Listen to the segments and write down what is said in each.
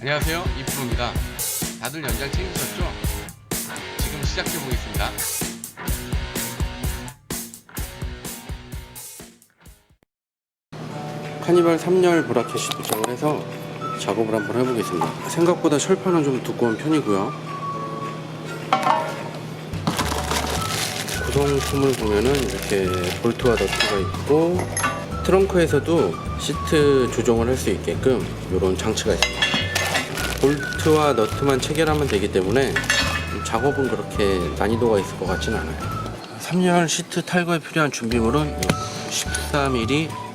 안녕하세요. 이프로입니다. 다들 연장 챙기셨죠? 지금 시작해 보겠습니다. 카니발 3열 브라켓이 도착을 해서 작업을 한번 해보겠습니다. 생각보다 철판은 좀 두꺼운 편이고요. 구성품을 보면은 이렇게 볼트와 너트가 있고 트렁크에서도 시트 조정을 할 수 있게끔 이런 장치가 있습니다 볼트와 너트만 체결하면 되기 때문에 작업은 그렇게 난이도가 있을 것 같진 않아요 3열 시트 탈거에 필요한 준비물은 14mm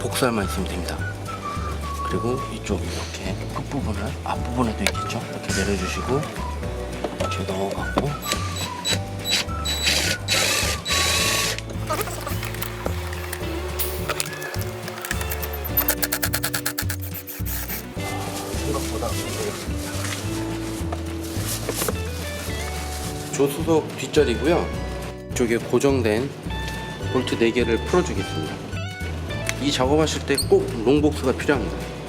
복사만 있으면 됩니다. 그리고 이쪽 이렇게 끝부분을 앞부분에도 있겠죠. 이렇게 내려주시고 이렇게 넣어갖고 조수석 뒷자리고요. 이쪽에 고정된 볼트 4개를 풀어주겠습니다. 이 작업하실 때 꼭 롱복스가 필요합니다.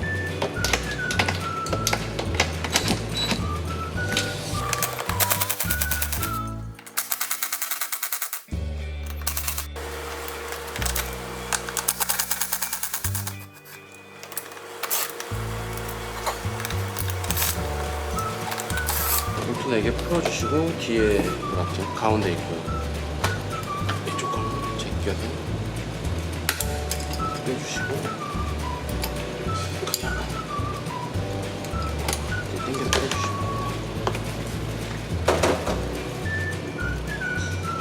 4개 풀어주시고 뒤에 뭐랄죠 가운데 있고요. 이쪽 가운데 제껴서 빼주시고 그냥 이렇게 당겨 빼주시고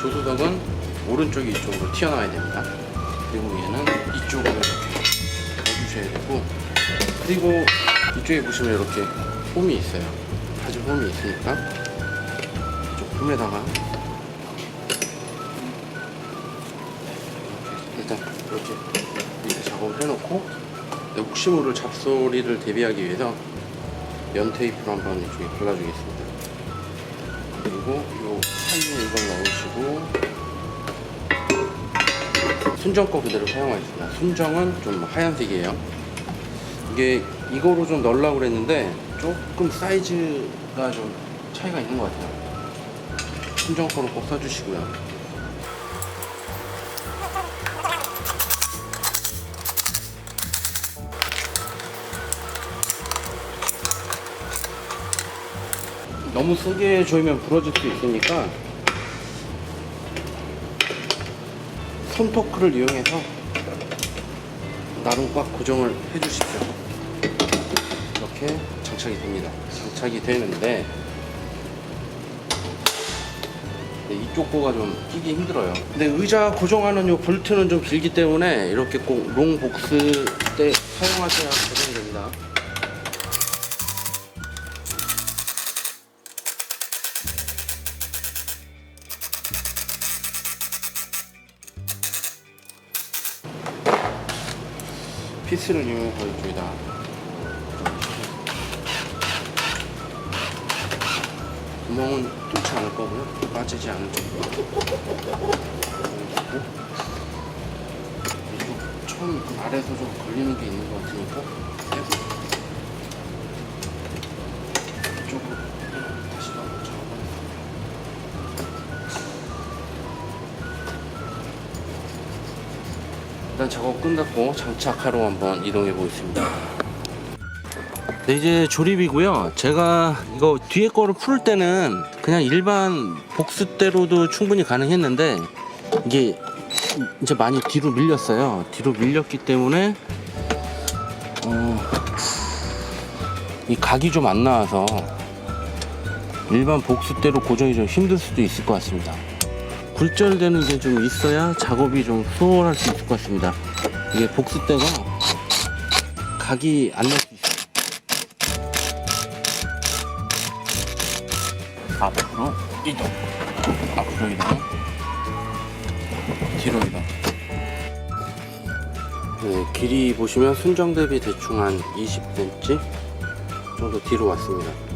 조수석은 오른쪽이 이쪽으로 튀어나와야 됩니다. 그리고 얘는 이쪽으로 이렇게 넣어주셔야 되고 그리고 이쪽에 보시면 이렇게 홈이 있어요. 아주 홈이 있으니까 홈에다가 일단 이렇게 이렇게 작업을 해놓고 네, 혹시 모를 잡소리를 대비하기 위해서 면 테이프로 한번 이쪽에 발라주겠습니다. 그리고 요 사이에 이걸 넣으시고 순정 거 그대로 사용하겠습니다. 순정은 좀 하얀색이에요. 이게 이거로 좀 넣으려고 그랬는데 조금 사이즈가 좀 차이가 있는 것 같아요. 순정 거로 꼭 써주시고요. 너무 세게 조이면 부러질 수 있으니까 손토크를 이용해서 나름 꽉 고정을 해 주십시오 이렇게 장착이 됩니다 장착이 되는데 네, 이쪽 거가 좀 끼기 힘들어요. 근데 의자 고정하는 요 볼트는 좀 길기 때문에 이렇게 꼭 롱 복스 때 사용하셔야 고정이 됩니다. 피스를 이용해서 이쪽에다 구멍은 뚫지 않을 거고요. 빠지지 않을 정도 이쪽 처음 아래에서 좀 걸리는 게 있는 것 같으니까 이쪽으로 다시 넣어 잡아버리고 일단 작업 끝났고 장착하러 한번 이동해 보겠습니다. 네, 이제 조립이고요. 제가 이거 뒤에 거를 풀 때는 그냥 일반 복수대로도 충분히 가능했는데 이게 이제 많이 뒤로 밀렸어요. 뒤로 밀렸기 때문에 어, 이 각이 좀 안 나와서 일반 복수대로 고정이 좀 힘들 수도 있을 것 같습니다. 굴절되는 게 좀 있어야 작업이 좀 수월할 수 있을 것 같습니다. 이게 복수대가 각이 안 날 수 있어요. 앞으로 이동, 앞으로 이동, 뒤로 이동. 네, 길이 보시면 순정 대비 대충 한 20cm 정도 뒤로 왔습니다.